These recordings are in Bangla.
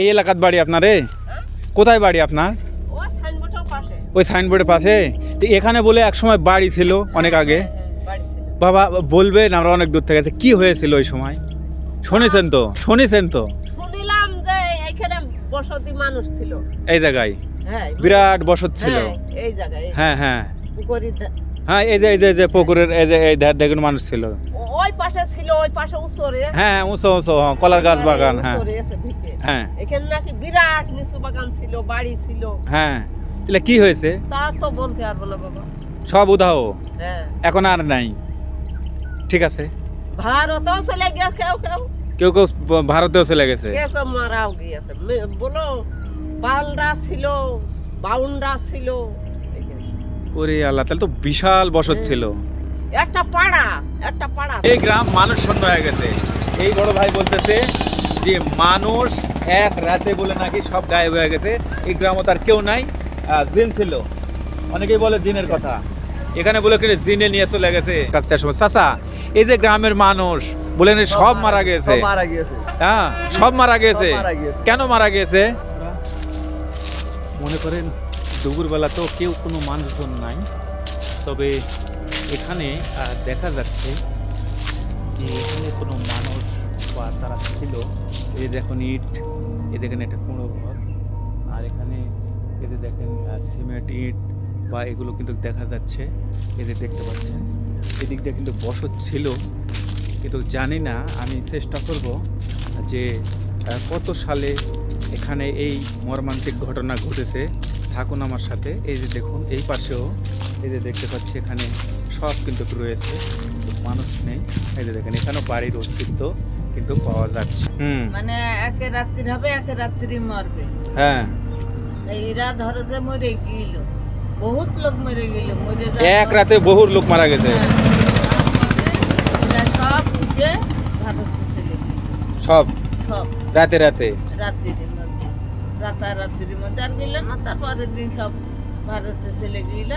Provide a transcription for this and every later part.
এই এলাকার বাড়ি আপনার কোথায় বাড়ি আপনার? ওই সাইনবোর্ডের পাশে? তো এখানে বলে এক সময় বাড়ি ছিল অনেক আগে। হ্যাঁ, হ্যাঁ, বাবা বলবেন আমরা অনেক দূর থেকে। কি হয়েছিল ওই সময়? শুনেছেন তো? শুনেছেন তো? শুনিলাম যে এখানে বসতি মানুষ ছিল। এই জায়গায়? হ্যাঁ বিরাট বসত ছিল। হ্যাঁ, এই জায়গায় হ্যাঁ হ্যাঁ। হ্যাঁ এই যে এই যে পুকুরের এই যে এই ধার দেখুন মানুষ ছিল। ওই পাশে ছিল ওই পাশে উচরে হ্যাঁ উঁচু উঁচু হ্যাঁ, কলার গাছ বাগান হ্যাঁ। হ্যাঁ। এখানে নাকি বিরাট নিচু বাগান ছিল বাড়ি ছিল। হ্যাঁ। তাহলে কি হয়েছে? তা তো বলতে পারব না বাবা। সব উধাও। হ্যাঁ। এখন আর নাই। ঠিক আছে। ভারতও চলে গেছে কেউ কেউ। কেউ কেউ ভারতেও চলে গেছে। কেউ কেউ মারাও গিয়েছে। বলো পালরা ছিল বাউন্ডা ছিল। ওরে আল্লাহ তাহলে তো বিশাল বসত ছিল। একটা পাড়া একটা পাড়া। এই গ্রাম মানুষ শূন্য হয়ে গেছে। এই বড় ভাই বলতেছে যে মানুষ এক রাতে বলে নাকি সব গায়েব হয়ে গেছে এই গ্রামও তার কেউ নাই। জিন ছিল। অনেকেই বলে জিনের কথা। এখানে বলে কি জিনে নিয়ে চলে গেছে? চাচা এই যে গ্রামের মানুষ বলেন এই সব মারা গেছে। মারা গিয়েছে। হ্যাঁ সব মারা গেছে। কেন মারা গেছে? মনে করেন দুপুরবেলা তো কেউ কোনো মানুষজন নাই। তবে এখানে আহ, দেখা যাচ্ছে যে এখানে কোনো মানুষ বা তারা ছিল। এই দেখুন ইট, এই দেখেন একটা কুঁড়ো ঘর। আর এখানে এদের দেখেন সিমেন্ট, ইট বা এগুলো কিন্তু দেখা যাচ্ছে। এদের দেখতে পাচ্ছেন, এদিক দিয়ে কিন্তু বসত ছিল। কিন্তু জানি না, আমি চেষ্টা করব যে কত সালে এখানে এই মর্মান্তিক ঘটনা ঘটেছে, থাকুন আমার সাথে। এই যে দেখুন, এই পাশেও এই যে দেখতে পাচ্ছি, এখানে সব কিন্তু রয়েছে। মানুষ নেই। এই যে দেখেন, এখানেও বাড়ির অস্তিত্ব। কিন্তু পাওয়া যাচ্ছে। হুম। মানে একে রাত্রির হবে একে রাত্রি মরবে। হ্যাঁ। এরা ধরো যে মরে গিল বহুত লোক মরে গেল মরে এক রাতে বহুর লোক মারা গেছে। হ্যাঁ, সব উঠে ভারতে চলে সব? সব। রাতে রাতে? রাত্রির মধ্যে। রাতারাত্রির মধ্যে আর গেল না তারপরের দিন সব ভারতে চলে গেল।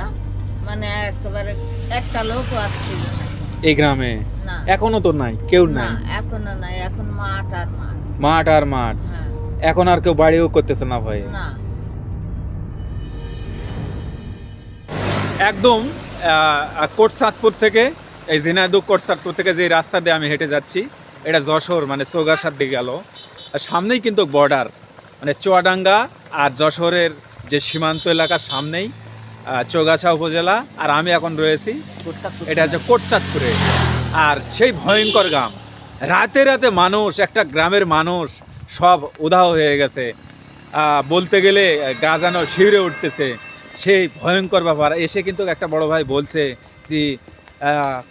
মানে একেবারে একটা লোকও আসছিল না। এই গ্রামে? না। এখনও তো নাই কেউ না নাই? এখনও নাই এখন মাঠ আর মাঠ। মাঠ আর মাঠ? হ্যাঁ। এখন আর কেউ বাড়িও করতেছে না ভাই। না। একদম কোটসাদপুর থেকে এই ঝিনাইদু কোটসাদপুর থেকে যে রাস্তা দিয়ে আমি হেঁটে যাচ্ছি এটা যশোর মানে চৌগাছার দিকে গেল। আর সামনেই কিন্তু বর্ডার মানে চুয়াডাঙ্গা আর যশোরের যে সীমান্ত এলাকার সামনেই চৌগাছা উপজেলা আর আমি এখন রয়েছি এটা হচ্ছে কোটচাঁদপুরে। আর সেই ভয়ঙ্কর গ্রাম রাতে রাতে মানুষ একটা গ্রামের মানুষ সব উধাও হয়ে গেছে। বলতে গেলে গা যেন শিউরে উঠতেছে। সেই ভয়ঙ্কর ব্যাপার। এসে কিন্তু একটা বড় ভাই বলছে যে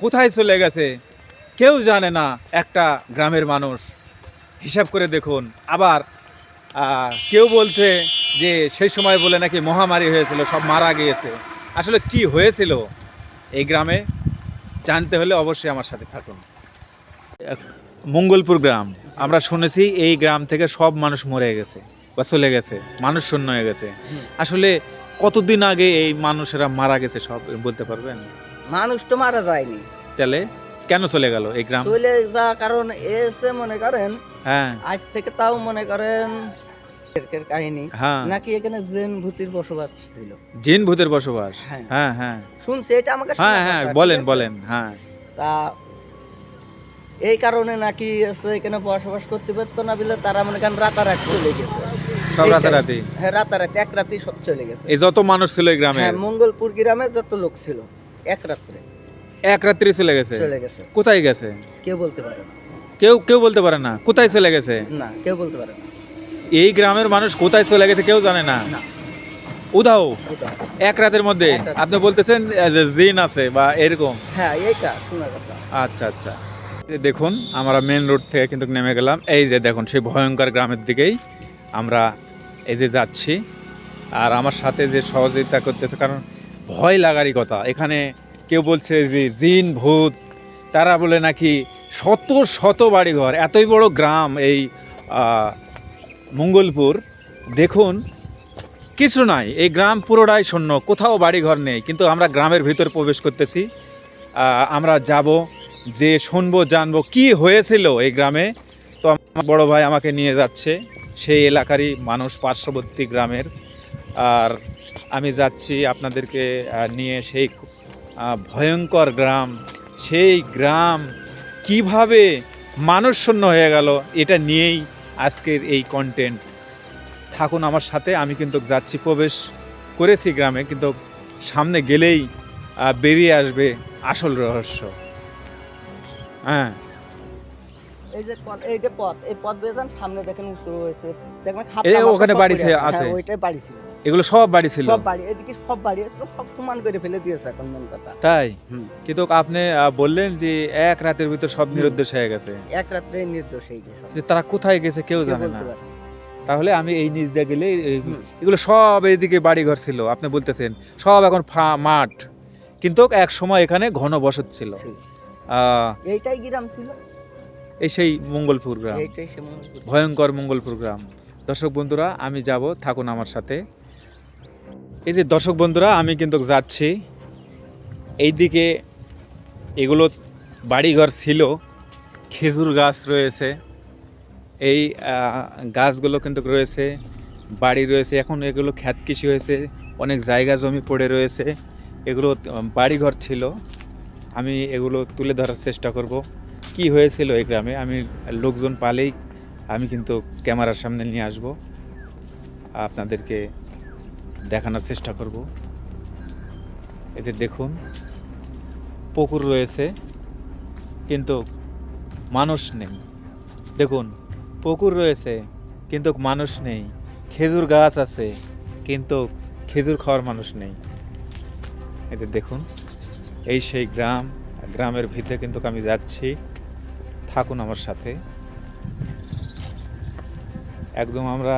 কোথায় চলে গেছে? কেউ জানে না একটা গ্রামের মানুষ। হিসাব করে দেখুন। আবার কেউ বলছে যে সেই সময় বলে নাকি মহামারী হয়েছিল সব মারা গিয়েছে। আসলে কি হয়েছিল এই গ্রামে জানতে হলে অবশ্যই আমার সাথে থাকুন। মঙ্গলপুর গ্রাম আমরা শুনেছি এই গ্রাম থেকে সব মানুষ মরে গেছে বা চলে গেছে মানুষ শূন্য হয়ে গেছে। আসলে কতদিন আগে এই মানুষেরা মারা গেছে সব বলতে পারবেন? মানুষ তো মারা যায়নি। তাহলে কেন চলে গেল এই গ্রাম? চলে যা কারণ এসে মনে করেন হ্যাঁ। আজ থেকে তাও মনে করেন কাহিনী। হ্যাঁ। নাকি এখানে জেন ভূতির বসবাস ছিল। জিন ভূতের বসবাস? হ্যাঁ। হ্যাঁ হ্যাঁ। শুনছি এটা আমাকে হ্যাঁ হ্যাঁ বলেন বলেন হ্যাঁ। তা এই কারণে নাকি এখানে বসবাস করতে পারতো না বলে তারা মনে করেন রাতারাতি চলে গেছে। সব রাতারাতি? হ্যাঁ রাতারাতি এক রাতে সব চলে গেছে। এই যত মানুষ ছিল এই গ্রামে। হ্যাঁ মঙ্গলপুর গ্রামে যত লোক ছিল এক রাত্রে। এক রাত্রে চলে গেছে? চলে গেছে। কোথায় গেছে? কেউ বলতে পারে না। কেউ কেউ বলতে পারে না। কোথায় চলে গেছে? না কেউ বলতে পারে না। এই গ্রামের মানুষ কোথায় চলে গেছে কেউ জানে না। উধাও? এক রাতের মধ্যে? আপনি বলতেছেন যে জিন আছে বা এরকম? হ্যাঁ এইটা শোনা কথা। আচ্ছা আচ্ছা। দেখুন আমরা মেন রোড থেকে কিন্তু নেমে গেলাম। এই যে দেখুন সেই ভয়ঙ্কর গ্রামের দিকেই আমরা এই যে যাচ্ছি। আর আমার সাথে যে সহযোগিতা করতেছে কারণ ভয় লাগারই কথা। এখানে কেউ বলছে যে জিন ভূত তারা বলে নাকি শত শত বাড়িঘর, এতই বড় গ্রাম এই মঙ্গলপুর। দেখুন, কিছু নাই, এই গ্রাম পুরোটাই শূন্য, কোথাও বাড়িঘর নেই, কিন্তু আমরা গ্রামের ভিতর প্রবেশ করতেছি। আমরা যাব, যে শুনব, জানব কি হয়েছিল এই গ্রামে। তো আমার বড় ভাই আমাকে নিয়ে যাচ্ছে, সেই এলাকারই মানুষ পার্শ্ববর্তী গ্রামের। আর আমি যাচ্ছি আপনাদেরকে নিয়ে সেই ভয়ঙ্কর গ্রাম, সেই গ্রাম কীভাবে মানুষ শূন্য হয়ে গেল এটা নিয়েই আজকের এই কন্টেন্ট থাকুন আমার সাথে, আমি কিন্তু যাচ্ছি, প্রবেশ করেছি গ্রামে, কিন্তু সামনে গেলেই বেরিয়ে আসবে আসল রহস্য। হ্যাঁ। এই যে কল- পথ এই পথ বেয়ে সামনে দেখেন উঁচু হয়েছে। দেখবেন এই ওখানে বাড়ি পড়ে আছে। আছে। হ্যাঁ, ওইটাই বাড়ি ছিল। এগুলো সব বাড়ি ছিল? সব বাড়ি এদিকে সব বাড়ি তো সব সমান করে ফেলে দিয়েছে এখন মেন কথা। তাই? কিন্তু আপনি বললেন যে এক রাতের ভিতর সব নিরুদ্দেশ হয়ে গেছে। এক নির্দোষ তারা কোথায় গেছে কেউ জানে না। তাহলে আমি এই নিচ দিয়ে গেলে এগুলো সব এইদিকে বাড়িঘর ছিল আপনি বলতেছেন। সব এখন মাঠ। কিন্তু এক সময় এখানে ঘন বসত ছিল। এইটাই গ্রাম ছিল। এই সেই মঙ্গলপুর গ্রাম। ভয়ঙ্কর মঙ্গলপুর গ্রাম। দর্শক বন্ধুরা আমি যাব থাকুন আমার সাথে। এই যে দর্শক বন্ধুরা আমি কিন্তু যাচ্ছি। এইদিকে এগুলো বাড়িঘর ছিল খেজুর গাছ রয়েছে। এই গাছগুলো কিন্তু রয়েছে বাড়ি রয়েছে। এখন এগুলো খ্যাত কৃষি হয়েছে অনেক জায়গা জমি পড়ে রয়েছে। এগুলো বাড়িঘর ছিল। আমি এগুলো তুলে ধরার চেষ্টা করব। কি হয়েছিল এই গ্রামে? আমি লোকজন পালেই আমি কিন্তু ক্যামেরার সামনে নিয়ে আসব। আপনাদেরকে দেখানোর চেষ্টা করব। এই যে দেখুন, পুকুর রয়েছে, কিন্তু মানুষ নেই। দেখুন, পুকুর রয়েছে, কিন্তু মানুষ নেই। খেজুর গাছ আছে, কিন্তু খেজুর খাওয়ার মানুষ নেই। এই যে দেখুন, এই সেই গ্রাম, গ্রামের ভিতরে কিন্তু আমি যাচ্ছি। থাকুন আমার সাথে। একদম আমরা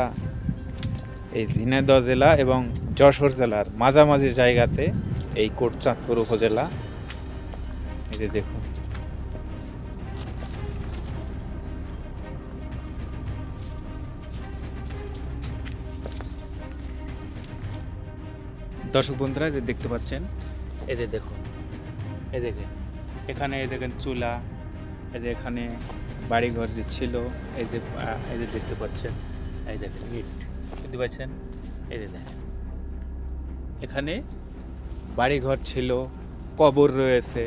এই ঝিনাইদহ জেলা এবং যশোর জেলার মাঝামাঝি জায়গাতে এই কোটচাঁদপুর উপজেলা। যে দেখুন। দর্শক বন্ধুরা যে দেখতে পাচ্ছেন যে দেখুন, এই দেখেন এখানে এই দেখেন চুলা এই যে এখানে বাড়িঘর যে ছিল, এই যে এই যে দেখতে পাচ্ছেন, এই দেখেন ইট দেখতে পাচ্ছেন এই যে দেখেন। এখানে বাড়িঘর ছিল, কবর রয়েছে,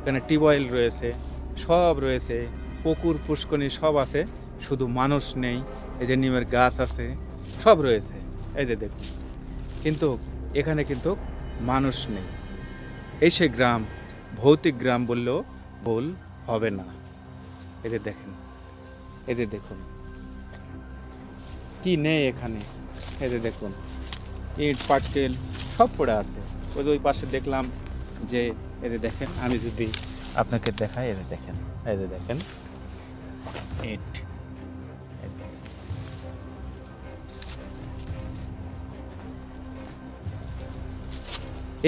এখানে টিউবওয়েল রয়েছে, সব রয়েছে, পুকুর পুষ্কনি সব আছে, শুধু মানুষ নেই, এই যে নিমের গাছ আছে, সব রয়েছে, এই যে দেখুন। কিন্তু এখানে কিন্তু মানুষ নেই। এই সে গ্রাম, ভৌতিক গ্রাম বললেও ভুল হবে না। যে দেখেন যে দেখুন। কি নেই এখানে? যে দেখুন, ইট, পাটকেল সব পড়ে আছে। ওই ওই পাশে দেখলাম যে যে দেখেন, আমি যদি আপনাকে দেখাই যে দেখেন যে দেখেন, ইট।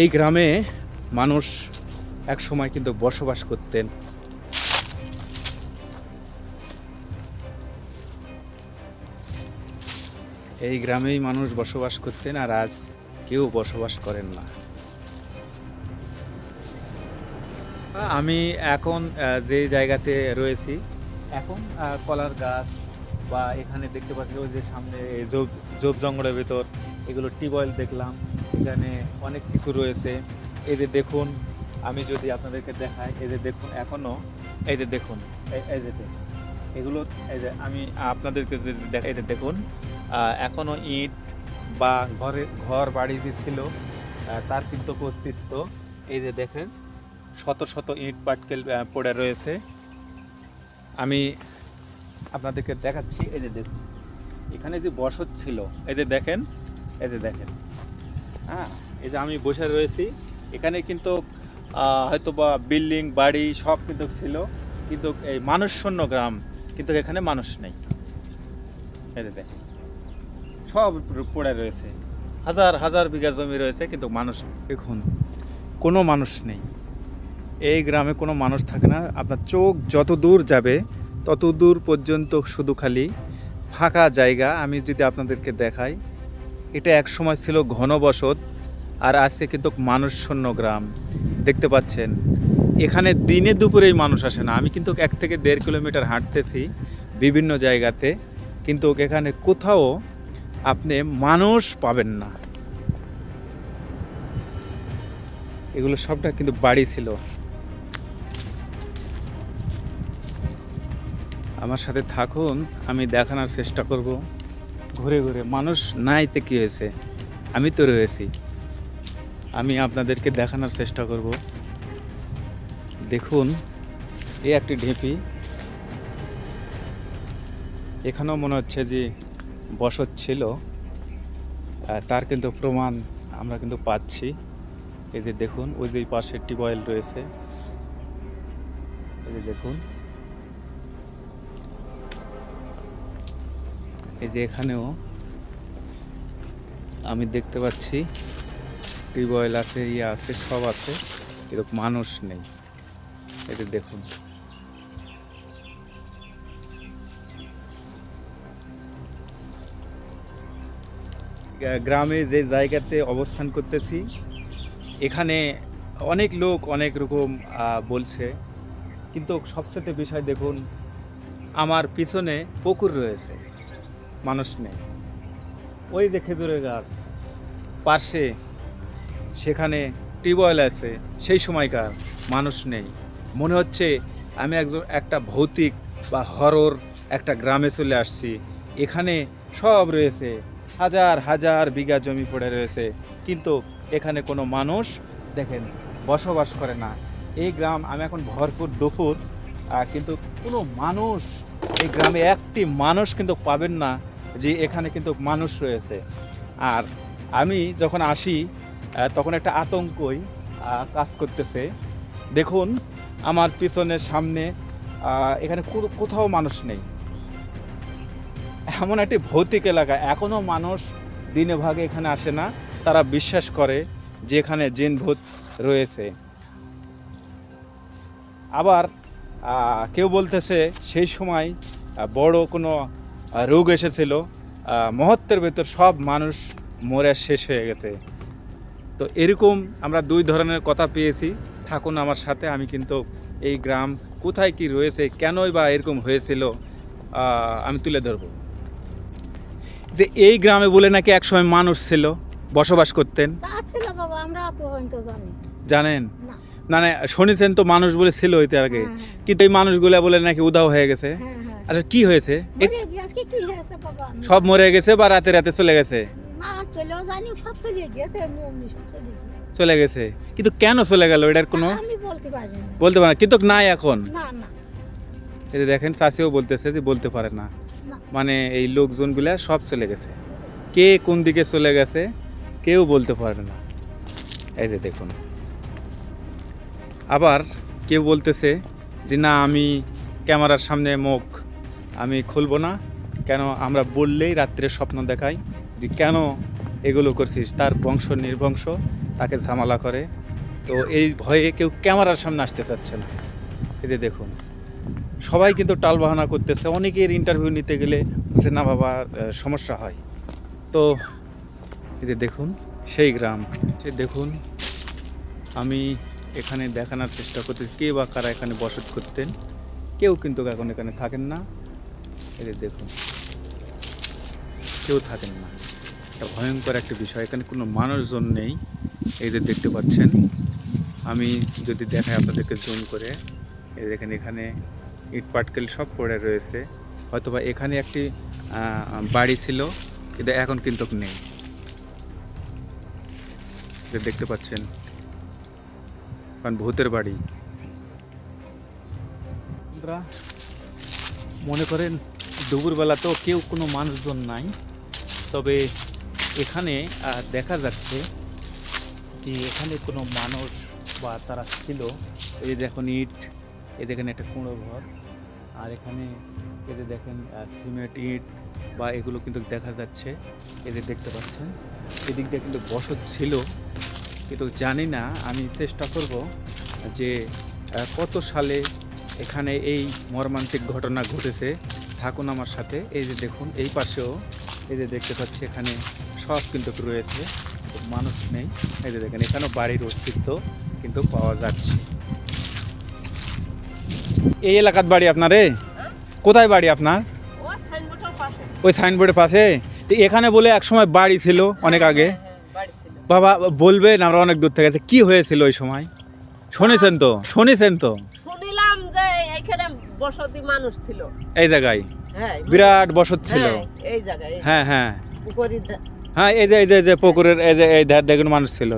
এই গ্রামে মানুষ এক সময় কিন্তু বসবাস করতেন। এই গ্রামেই মানুষ বসবাস করতেন আর আজ কেউ বসবাস করেন না। আমি এখন যে জায়গাতে রয়েছি, এখন কলার গাছ বা এখানে দেখতে পাচ্ছি যে সামনে জোব জঙ্গলের ভেতর, এগুলো টিউবওয়েল দেখলাম। এখানে অনেক কিছু রয়েছে। এই যে দেখুন, আমি যদি আপনাদেরকে দেখাই, এই যে দেখুন এখনও এই যে দেখুন, এই- যে এগুলো, এই যে আমি আপনাদেরকে যদি দেখাই, এই যে দেখুন আহ, এখনও ইট বা ঘরে ঘর বাড়ি যে ছিল তার কিন্তু অস্তিত্ব। এই যে দেখেন শত শত ইট পাটকেল পড়ে রয়েছে। আমি আপনাদেরকে দেখাচ্ছি এই যে দেখুন এখানে যে বসত ছিল এই যে দেখেন এই যে দেখেন। হ্যাঁ এই যে আমি বসে রয়েছি এখানে কিন্তু হয়তো বা বিল্ডিং বাড়ি সব কিন্তু ছিল কিন্তু এই মানুষ শূন্য গ্রাম কিন্তু এখানে মানুষ নেই। এই যে দেখেন সব পড়ে রয়েছে। হাজার হাজার বিঘা জমি রয়েছে, কিন্তু মানুষ দেখুন, কোনো মানুষ নেই। এই গ্রামে কোনো মানুষ থাকে না। আপনার চোখ যত দূর যাবে, তত দূর পর্যন্ত শুধু খালি ফাঁকা জায়গা। আমি যদি আপনাদেরকে দেখাই, এটা এক সময় ছিল ঘনবসত, আর আজকে কিন্তু মানুষ শূন্য গ্রাম। দেখতে পাচ্ছেন, এখানে দিনে দুপুরেই মানুষ আসে না। আমি কিন্তু এক থেকে দেড় কিলোমিটার হাঁটতেছি বিভিন্ন জায়গাতে, কিন্তু এখানে কোথাও আপনি মানুষ পাবেন না। এগুলো সবটা কিন্তু বাড়ি ছিল। আমার সাথে থাকুন, আমি দেখানোর চেষ্টা করব। ঘুরে ঘুরে, মানুষ নাইতে কি হয়েছে? আমি তো রয়েছি। আমি আপনাদেরকে দেখানোর চেষ্টা করব। দেখুন, এই একটি ঢেপি। এখানেও মনে হচ্ছে যে বসত ছিল তার কিন্তু প্রমাণ আমরা কিন্তু পাচ্ছি। এই যে দেখুন, ওই যে পাশে টিউবওয়েল রয়েছে। এই যে দেখুন। এই যে এখানেও আমি দেখতে পাচ্ছি, টিউবওয়েল আছে ইয়ে আছে, সব আছে কিন্তু মানুষ নেই। যে দেখুন। গ্রামে যে জায়গাতে অবস্থান করতেছি, এখানে অনেক লোক অনেক রকম বলছে। কিন্তু সবচেয়ে বিষয় দেখুন, আমার পিছনে পুকুর রয়েছে, মানুষ নেই। ওই যে খেজুরের গাছ, পাশে সেখানে টিউবওয়েল আছে, সেই সময়কার মানুষ নেই। মনে হচ্ছে আমি একজন, একটা ভৌতিক বা হরর একটা গ্রামে চলে আসছি। এখানে সব রয়েছে হাজার হাজার বিঘা জমি পড়ে রয়েছে। কিন্তু এখানে কোনো মানুষ দেখেন, বসবাস করে না। এই গ্রাম, আমি এখন ভরপুর দুপুর কিন্তু কোনো মানুষ, এই গ্রামে একটি মানুষ কিন্তু পাবেন না যে এখানে কিন্তু মানুষ রয়েছে। আর আমি যখন আসি তখন একটা আতঙ্কই কাজ করতেছে। দেখুন, আমার পিছনের সামনে এখানে কোথাও মানুষ নেই। এমন একটি ভৌতিক এলাকা। এখনও মানুষ দিনে ভাগে এখানে আসে না। তারা বিশ্বাস করে যে এখানে জিন ভূত রয়েছে। আবার কেউ বলতেছে সেই সময় বড় কোনো রোগ এসেছিল। মুহূর্তের ভেতর সব মানুষ মরে শেষ হয়ে গেছে। তো এরকম আমরা দুই ধরনের কথা পেয়েছি। থাকুন আমার সাথে, আমি কিন্তু এই গ্রাম কোথায় কি রয়েছে, কেনই বা এরকম হয়েছিল আমি তুলে ধরব। যে এই গ্রামে বলে নাকি একসময় মানুষ ছিল বসবাস করতেন? জানেন? না। না শুনেছেন তো মানুষ বলে ছিল হইতে আগে হ্যাঁ, হ্যাঁ, কিন্তু এই মানুষগুলা বলে নাকি উধাও হয়ে গেছে। হ্যাঁ। আচ্ছা কি হয়েছে? সব মরে গেছে বা রাতে রাতে চলে গেছে? চলে গেছে। কিন্তু কেন চলে গেল? এটার কোনো বলতে পারি কিন্তু নাই এখন। এই দেখেন চাষিও বলতেছে যে বলতে পারে না। মানে এই লোকজনগুলা সব চলে গেছে। কে কোন দিকে চলে গেছে, কেউ বলতে পারে না। এই যে দেখুন। আবার কেউ বলতেছে যে, না, আমি ক্যামেরার সামনে মুখ, আমি খুলব না। কেন আমরা বললেই রাত্রে স্বপ্ন দেখাই যে, কেন এগুলো করছিস? তার বংশ নির্বংশ, তাকে ঝামেলা করে। তো এই ভয়ে কেউ ক্যামেরার সামনে আসতে চাচ্ছে না। এই যে দেখুন। সবাই কিন্তু টালবাহানা করতেছে। অনেকের ইন্টারভিউ নিতে গেলে বলছে, না বাবা সমস্যা হয়। তো এই যে দেখুন, সেই গ্রাম। সে দেখুন, আমি এখানে দেখানোর চেষ্টা করতে কে বা কারা এখানে বসত করতেন। কেউ কিন্তু এখন এখানে থাকেন না। এই যে দেখুন, কেউ থাকেন না। এটা ভয়ঙ্কর একটা বিষয়। এখানে কোনো মানুষজন নেই। এই যে দেখতে পাচ্ছেন, আমি যদি দেখাই আপনাদেরকে জুম করে, এই দেখেন এখানে ইট পাটকেল সব পড়ে রয়েছে। হয়তোবা এখানে একটি বাড়ি ছিল, কিন্তু এখন কিন্তু নেই। দেখতে পাচ্ছেন, কারণ ভূতের বাড়ি। মনে করেন দুপুরবেলা তো কেউ কোনো মানুষজন নাই, তবে এখানে দেখা যাচ্ছে যে এখানে কোনো মানুষ বা তারা ছিল। এই দেখুন ইট এই দেখেন একটা কুঁড়ো ঘর। আর এখানে এদের দেখেন সিমেন্ট, ইট বা এগুলো কিন্তু দেখা যাচ্ছে এদের দেখতে পাচ্ছেন। এদিক দিয়ে কিন্তু বসত ছিল, কিন্তু জানি না, আমি চেষ্টা করব যে কত সালে এখানে এই মর্মান্তিক ঘটনা ঘটেছে, থাকুন আমার সাথে। এই যে দেখুন, এই পাশেও এই যে দেখতে পাচ্ছি, এখানে সব কিন্তু রয়েছে মানুষ নেই। এই যে দেখেন, এখানেও বাড়ির অস্তিত্ব কিন্তু পাওয়া যাচ্ছে। এই এলাকার বাড়ি আপনারে কোথায় বাড়ি আপনার? ওই সাইনবোর্ডের পাশে? তো এখানে বলে এক সময় বাড়ি ছিল অনেক আগে। বাবা বলবেন আমরা অনেক দূর থেকে কি হয়েছিল ওই সময়? শুনেছেন তো? শুনেছেন তো? শুনিলাম যে এখানে বসতি মানুষ ছিল। এই জায়গায়? হ্যাঁ। বিরাট বসত ছিল। হ্যাঁ, এই জায়গায়। হ্যাঁ হ্যাঁ। হ্যাঁ এই যে এই যে এই যে পুকুরের এই যে এই ধার দেখুন মানুষ ছিল।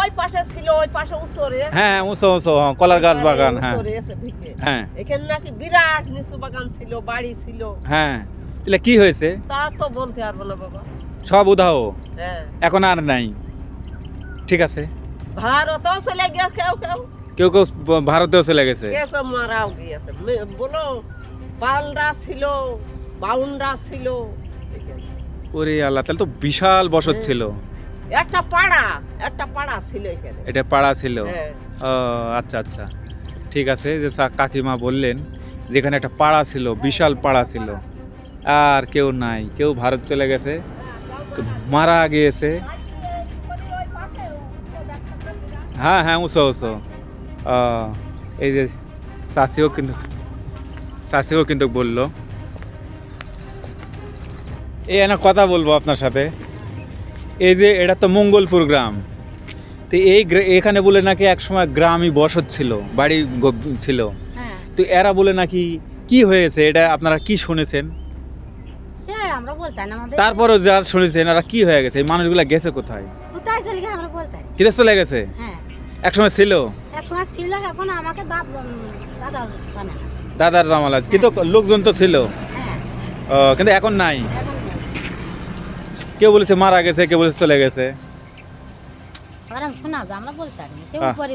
ওই পাশে ছিল ওই পাশে উসরে হ্যাঁ উঁচু উঁচু হ্যাঁ, কলার গাছ বাগান হ্যাঁ। হ্যাঁ। এখানে নাকি বিরাট নিচু বাগান ছিল বাড়ি ছিল। হ্যাঁ। তাহলে কি হয়েছে? তা তো বলতে পারব না বাবা। সব উধাও? হ্যাঁ। এখন আর নাই। ঠিক আছে। ভারতও চলে গেছে কেউ কেউ। কেউ কেউ ভারতেও চলে গেছে। কেউ কেউ মারাও গিয়েছে। বলো পালরা ছিল বাউনরা ছিল। ওরে আল্লাহ তাহলে তো বিশাল বসত ছিল। একটা পাড়া একটা পাড়া ছিল এখানে। এটা পাড়া ছিল? হ্যাঁ। ও আচ্ছা আচ্ছা। ঠিক আছে যে কাকিমা বললেন যেখানে একটা পাড়া ছিল বিশাল পাড়া ছিল। আর কেউ নাই কেউ ভারত চলে গেছে মারা গিয়েছে। হ্যাঁ হ্যাঁ উঁচু উঁচু এই যে চাষিও কিন্তু চাষিও কিন্তু বলল। এই না কথা বলব আপনার সাথে। এই যে এটা তো মঙ্গলপুর গ্রাম। তো এই এখানে বলে নাকি একসময় গ্রামই বসত ছিল বাড়ি ছিল। হ্যাঁ। তো এরা বলে নাকি কি হয়েছে? এটা আপনারা কি শুনেছেন? তারপরও যা শুনেছেন এরা কি হয়ে গেছে? এই মানুষগুলা গেছে কোথায়? কোথায় চলে গেছে আমরা বলতাম। কিতে চলে গেছে? হ্যাঁ। একসময় ছিল? এক সময় ছিল এখন আমাকে বাপ দাদা দাদার জামালা। কিন্তু লোকজন তো ছিল। হ্যাঁ। কিন্তু এখন নাই। এখন নেই। কেউ বলেছে মারা গেছে কেউ বলেছে চলে গেছে। শোনা যায় আমরা বলতাম না। সে হ্যাঁ। উপরে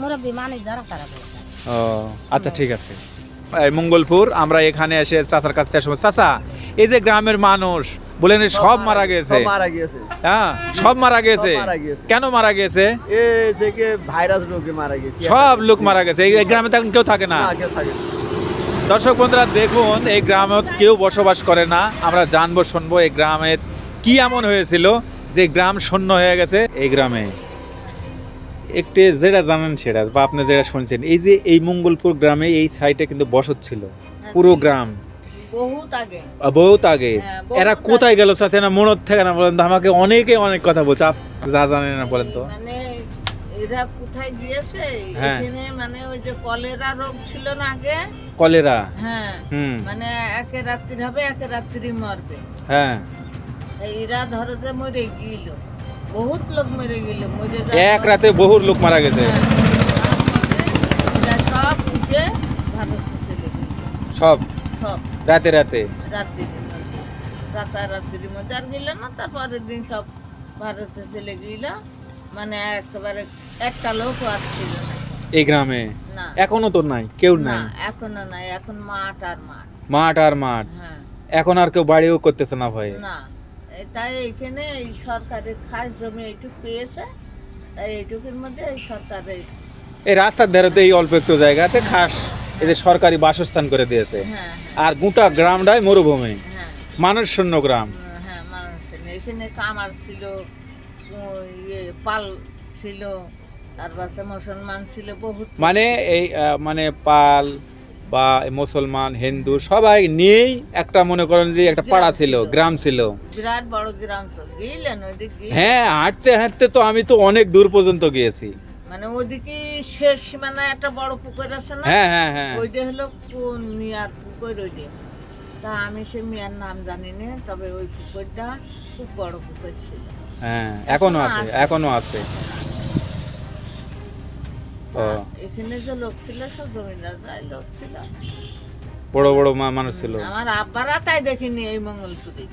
মুরব্বী মানুষ যারা তারা বলতাম ও আচ্ছা ঠিক আছে। এই মঙ্গলপুর আমরা এখানে এসে চাচার কাছ থেকে সময় চাচা এই যে গ্রামের মানুষ বলেন সব মারা গেছে। সব মারা গিয়েছে। হ্যাঁ সব মারা গেছে। কেন মারা গেছে? এই যে কে ভাইরাস রোগে মারা গিয়েছে। সব লোক মারা গেছে। এই গ্রামে তো এখন কেউ থাকে না। না, কেউ থাকে না। দর্শক বন্ধুরা দেখুন এই গ্রামে কেউ বসবাস করে না। আমরা জানব শুনব এই গ্রামের কি এমন হয়েছিল যে গ্রাম শূন্য হয়ে গেছে? এই গ্রামে। একটি যেটা জানেন সেটা বা আপনি যেটা শুনছেন এই যে এই মঙ্গলপুর গ্রামে এই সাইটে কিন্তু বসত ছিল পুরো গ্রাম। বহুত আগে। বহুত আগে। হ্যাঁ, এরা কোথায় গেল চাচা না মনত থেকে না বলেন তো আমাকে অনেকে অনেক কথা বলছে আপ যা জানেন না বলেন তো। মানে এরা কোথায় গিয়েছে? হ্যাঁ। এখানে মানে ওই যে কলেরা রোগ ছিল না আগে? কলেরা? হ্যাঁ। হুম। মানে একে রাত্রি হবে একে রাত্রি মরবে। হ্যাঁ। এরা ধরো যে মরে গিল। বহুত লোক মরে গেল মরে এক রাতে বহু লোক মারা গেছে। হ্যাঁ, এরা সব উঠে ভারতে চলে গেল। সব? সব। রাতে রাতে? মধ্যে। রাতারাত্রির মধ্যে আর গেল না তারপরের দিন সব ভারতে চলে গেল। মানে একেবারে একটা লোকও আসছিল না। এই গ্রামে? না। এখনও তো নাই কেউ নাই? এখনও নাই এখন মাঠ আর মাঠ। মাঠ আর মাঠ। হ্যাঁ। এখন আর কেউ বাড়িও করতেছে না ভাই। না। তাই এখানে এই সরকারের খাস জমি এইটুকু পেয়েছে তাই এইটুকুর মধ্যে এই সরকারের এই রাস্তার ধারে তো এই অল্প একটু জায়গাতে খাস এই যে সরকারি বাসস্থান করে দিয়েছে। হ্যাঁ আর গোটা গ্রামটাই মরুভূমি। হ্যাঁ। মানুষ শূন্য গ্রাম। হ্যাঁ হ্যাঁ এখানে কামার ছিল ইয়ে পাল ছিল তার পাশে মুসলমান ছিল বহুত। মানে এই মানে পাল বা মুসলমান হিন্দু সবাই নিয়েই একটা মনে করেন যে একটা পাড়া ছিল। গ্রাম ছিল। হ্যাঁ হাঁটতে হাঁটতে তো আমি তো অনেক দূর পর্যন্ত গিয়েছি। মানে ওদিকে শেষ মানে একটা বড় পুকুর আছে না? হ্যাঁ হ্যাঁ হ্যাঁ। ওইটা হলো কোন মিয়ার পুকুর ওইটা? তা আমি সে মিয়ার নাম জানি না তবে ওই পুকুরটা খুব বড় পুকুর ছিল। হ্যাঁ এখনও আছে। এখনও আছে। এখানে যে লোক ছিল সব জমিদার লোক ছিল। বড় বড় মা- মানুষ ছিল। আমার আব্বারা তাই দেখিনি এই মঙ্গলপুরে।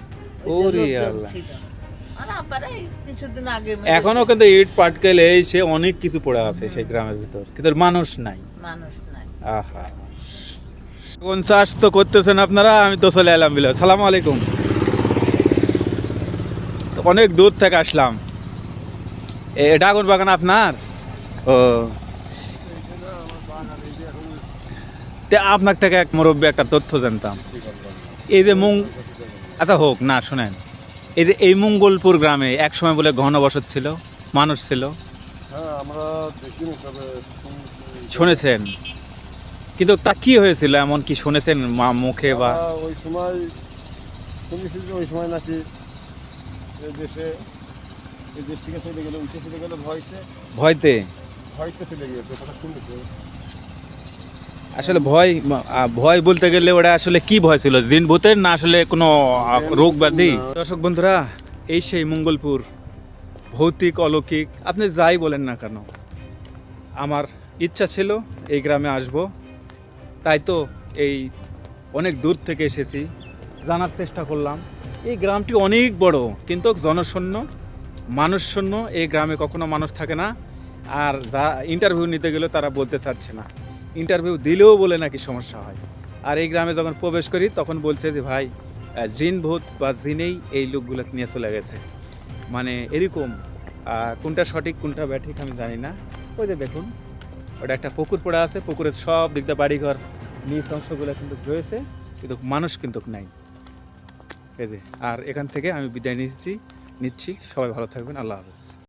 ওরে আল্লাহ। এখনও কিন্তু ইট পাটকেল এই সে অনেক কিছু পড়ে আছে সেই গ্রামের ভিতর। কিন্তু মানুষ নাই। মানুষ নাই। আহা। কোন চাষ তো করতেছেন আপনারা? আমি তো চলে এলাম বিল সালাম আলাইকুম। তো অনেক দূর থেকে আসলাম। এ ড্রাগন বাগান আপনার? ও। তে আপনার থেকে এক মুরব্বী একটা তথ্য জানতাম। এই যে মুং আচ্ছা হোক না শোনেন। এই যে এই মঙ্গলপুর গ্রামে এক সময় বলে ঘনবসত ছিল মানুষ ছিল। হ্যাঁ। শুনেছেন। কিন্তু তা কি হয়েছিল? এমন কি শুনেছেন মা মুখে বা ওই সময় শুনেছি যে ওই সময় নাকি এই দেশে এই দেশ থেকে চলে গেলে উঠে চলে গেলে ভয়তে ভয়তে? ভয়তে চলে গিয়েছে কথা শুনেছি। আসলে ভয় ভয় বলতে গেলে ওটা আসলে কি ভয় ছিল? জিন ভূতের না আসলে কোনো রোগ ব্যাধি? দর্শক বন্ধুরা, এই সেই মঙ্গলপুর ভৌতিক, অলৌকিক, আপনি যাই বলেন না কেন, আমার ইচ্ছা ছিল এই গ্রামে আসব। তাই তো এই অনেক দূর থেকে এসেছি, জানার চেষ্টা করলাম। এই গ্রামটি অনেক বড়, কিন্তু জনশূন্য, মানুষশূন্য, এই গ্রামে কখনো মানুষ থাকে না। আর যা ইন্টারভিউ নিতে গেলেও তারা বলতে চাচ্ছে না। ইন্টারভিউ দিলেও বলে নাকি সমস্যা হয়। আর এই গ্রামে যখন প্রবেশ করি, তখন বলছে যে, ভাই জিন ভূত বা জিনেই এই লোকগুলো নিয়ে চলে গেছে। মানে এরকম কোনটা সঠিক, কোনটা ব্যাঠিক আমি জানি না। ওই যে দেখুন, ওটা একটা পুকুর পড়ে আছে, পুকুরের সব দিক দিয়ে বাড়িঘর, নিচ অংশগুলো কিন্তু রয়েছে, কিন্তু মানুষ কিন্তু নাই। এই যে, আর এখান থেকে আমি বিদায় নিচ্ছি নিচ্ছি। সবাই ভালো থাকবেন, আল্লাহ হাফেজ।